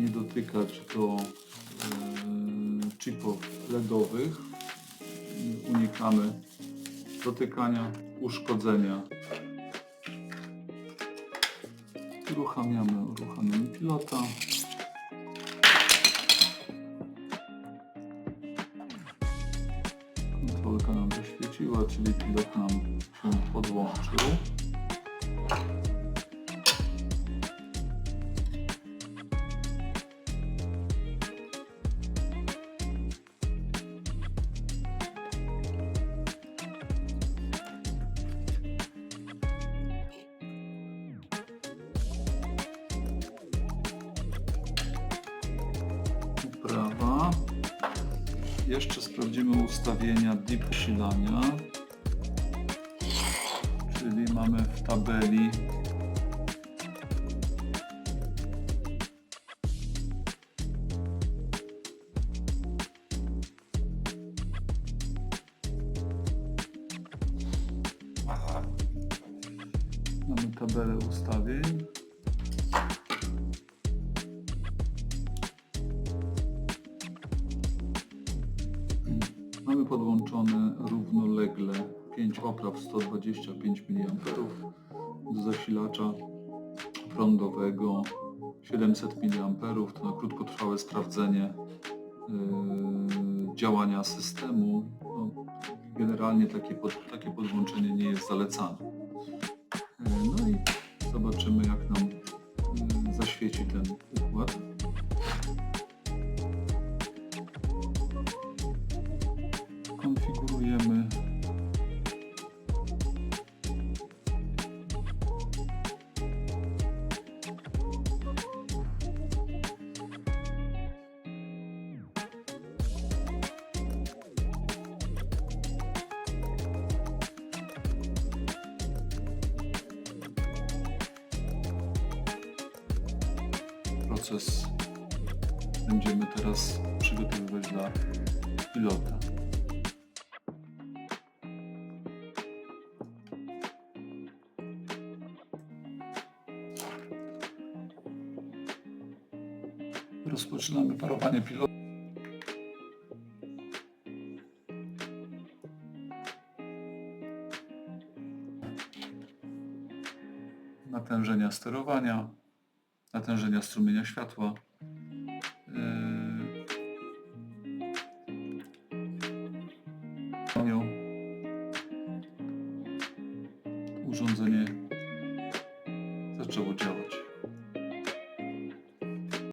nie dotykać do e, chipów LEDowych. Unikamy dotykania, uszkodzenia. Uruchamiamy, uruchamiamy pilota. Kontrolka nam wyświeciła, czyli pilot nam się podłączył. Jeszcze sprawdzimy ustawienia deep silania. Czyli mamy w tabeli Mamy tabelę ustawień. Podłączone równolegle 5 opraw 125 mA do zasilacza prądowego 700 mA to na krótkotrwałe sprawdzenie yy, działania systemu. No, generalnie takie, pod, takie podłączenie nie jest zalecane. Yy, no i zobaczymy proces będziemy teraz przygotowywać dla pilota. Rozpoczynamy parowanie pilota. Natężenia sterowania, natężenia strumienia światła. Yy, urządzenie zaczęło działać.